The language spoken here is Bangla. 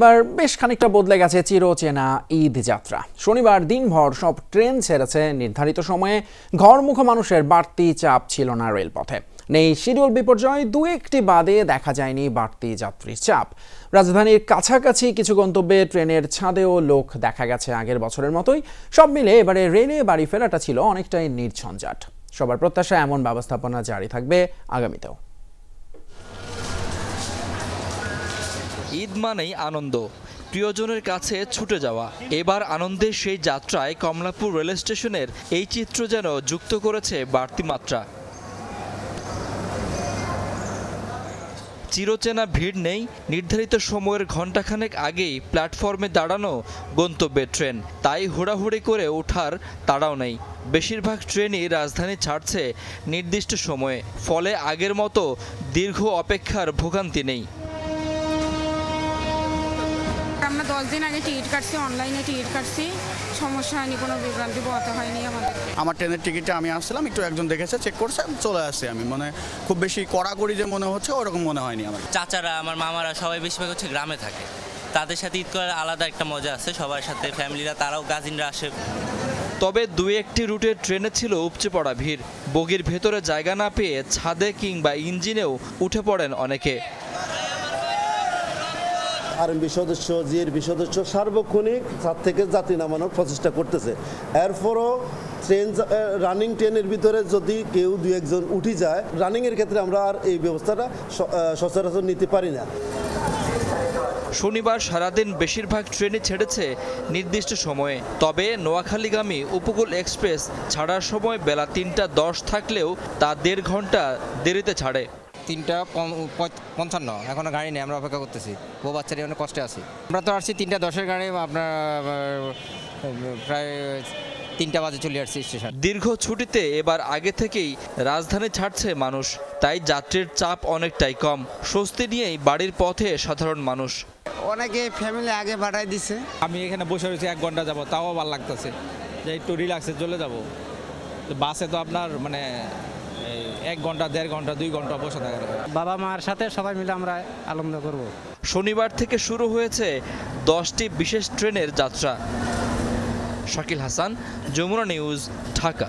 এবার বেশ খানিকটা বদলে গেছে চিরচেনা ঈদ যাত্রা। শনিবার দিনভর সব ট্রেন ছেড়েছে নির্ধারিত সময়ে। ঘরমুখ মানুষের বাড়তি চাপ ছিল না রেলপথে। নেই শিডিউল বিপর্যয়, দু একটি বাদে দেখা যায়নি বাড়তি যাত্রীর চাপ। রাজধানীর কাছাকাছি কিছু গন্তব্যে ট্রেনের ছাদেও লোক দেখা গেছে আগের বছরের মতোই। সব মিলে এবারে রেলে বাড়ি ফেরাটা ছিল অনেকটাই নির্ঝঞ্ঝাট। সবার প্রত্যাশা এমন ব্যবস্থাপনা জারি থাকবে আগামীতেও। ঈদ মানেই আনন্দ। প্রিয়জনের কাছে ছুটে যাওয়া। এবার আনন্দের সেই যাত্রায় কমলাপুর রেল স্টেশনের এই চিত্র যেন যুক্ত করেছে বাড়তি মাত্রা। চিরচেনা ভিড় নেই, নির্ধারিত সময়ের ঘণ্টাখানেক আগেই প্ল্যাটফর্মে দাঁড়ানো গন্তব্যের ট্রেন। তাই হুড়াহুড়ি করে ওঠার তাড়াও নেই। বেশিরভাগ ট্রেনই রাজধানী ছাড়ছে নির্দিষ্ট সময়ে। ফলে আগের মতো দীর্ঘ অপেক্ষার ভোগান্তি নেই আমরা দশ দিন আগে টিকিট কাটছি অনলাইনে টিকিট কাটছি। সমস্যা হয়নি কোনো বিভ্রান্তি পোহাতে হয়নি আমাদেরকে আমার ট্রেনের টিকিটে আমি আসছিলাম একটু একজন দেখেছে চেক করছে চলে আসছি আমি। মানে খুব বেশি কড়াকড়ি যে মনে হচ্ছে ওরকম মনে হয়নি আমার। চাচারা আমার মামারা সবাই বেশিরভাগ হচ্ছে গ্রামে থাকে। তাদের সাথে ঈদ করার আলাদা একটা মজা আছে সবার সাথে ফ্যামিলিরা তারাও গাজিনরা আসে। তবে দুই একটি রুটের ট্রেনে ছিল উপচে পড়া ভিড়। বগির ভেতরে জায়গা না পেয়ে ছাদে কিংবা ইঞ্জিনেও উঠে পড়েন অনেকে। আরএমবি সদস্য জিএরবি সদস্য সার্বক্ষণিক ছাদ থেকে যাত্রী নামানোর প্রচেষ্টা করতেছে। এরপরও ট্রেন রানিং ট্রেনের ভিতরে যদি কেউ দু একজন উঠি যায় রানিংয়ের ক্ষেত্রে আমরা আর এই ব্যবস্থাটা সচরাচর নিতে পারি না। শনিবার সারাদিন বেশিরভাগ ট্রেনই ছেড়েছে নির্দিষ্ট সময়ে। তবে নোয়াখালীগামী উপকূল এক্সপ্রেস ছাড়ার সময় বেলা তিনটা দশ থাকলেও তা দেড় ঘণ্টা দেরিতে ছাড়ে। তিনটা পঞ্চান্ন। এখনও গাড়ি নেই আমরা অপেক্ষা করতেছি। বউ বাচ্চারই অনেক কষ্টে আছি। আমরা তো আসছি তিনটা দশের গাড়ি আপনার প্রায় তিনটা বাজে চলে আসছি স্টেশন। দীর্ঘ ছুটিতে এবার আগে থেকেই রাজধানী ছাড়ছে মানুষ তাই যাত্রীর চাপ অনেকটাই কম। স্বস্তি নিয়েই বাড়ির পথে সাধারণ মানুষ। অনেকে ফ্যামিলি আগে পাঠাই দিছে। আমি এখানে বসে রয়েছি এক ঘণ্টা যাব তাও ভালো লাগতেছে। যে একটু রিল্যাক্সে চলে যাব। তো বাসে তো আপনার মানে এক ঘণ্টা দেড় ঘণ্টা দুই ঘণ্টা বসে থাকা বাবা মার সাথে সবাই মিলে আমরা আনন্দ করব। শনিবার থেকে শুরু হয়েছে দশটি বিশেষ ট্রেনের যাত্রা। শাকিল হাসান যমুনা নিউজ ঢাকা।